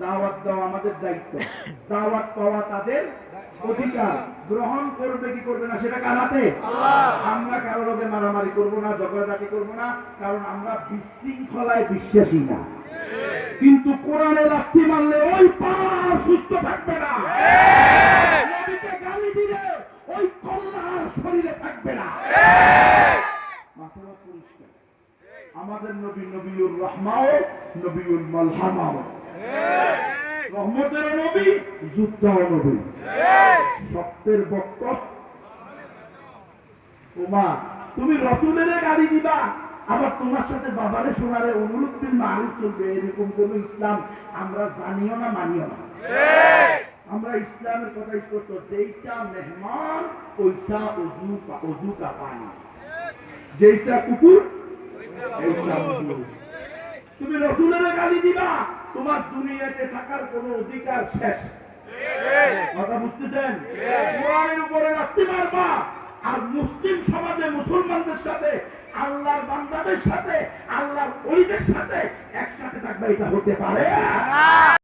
দাওয়াত দেওয়া আমাদের দায়িত্ব। দাওয়াত পাওয়া তাদের অধিকার। গ্রহণ করবে কি করবে না সেটা কারাতে আমরা কারও লোকে মারামারি করব না ঝগড়াঝাটি করব না কারণ আমরা বিশৃঙ্খলায় বিশ্বাসী না। কিন্তু কোরআনে লাথি মারলে ওই পা সুস্থ থাকবে না। গালি দিলে ওই আর শরীরে থাকবে না। পরিষ্কার। আমাদের নবী নবীউর রহমাও নবীউল মালহামাও। রহমতের নবী যুদ্ধাও নবী। সত্যের বক্ত ওমা তুমি রসুলের গাড়ি দিবা। আবার তোমার সাথে বাবারে শোনারে অনুরূপ বিল মারুফ চলবে এরকম কোন ইসলাম আমরা জানিও না মানিও না। আমরা ইসলামের কথা স্পষ্ট যেইসা মেহমান ওইসা অজু অজু কা পানি যেইসা কুকুর তুমি রসুলের গালি দিবা। তোমার দুনিয়াতে থাকার কোনো অধিকার শেষ। কথা বুঝতেছেন? কোরআনের উপরে রাত্রি মারবা আর মুসলিম সমাজে মুসলমানদের সাথে, আল্লাহর বান্দাদের সাথে, আল্লাহর অলিদের সাথে একসাথে থাকবে, এটা হতে পারে?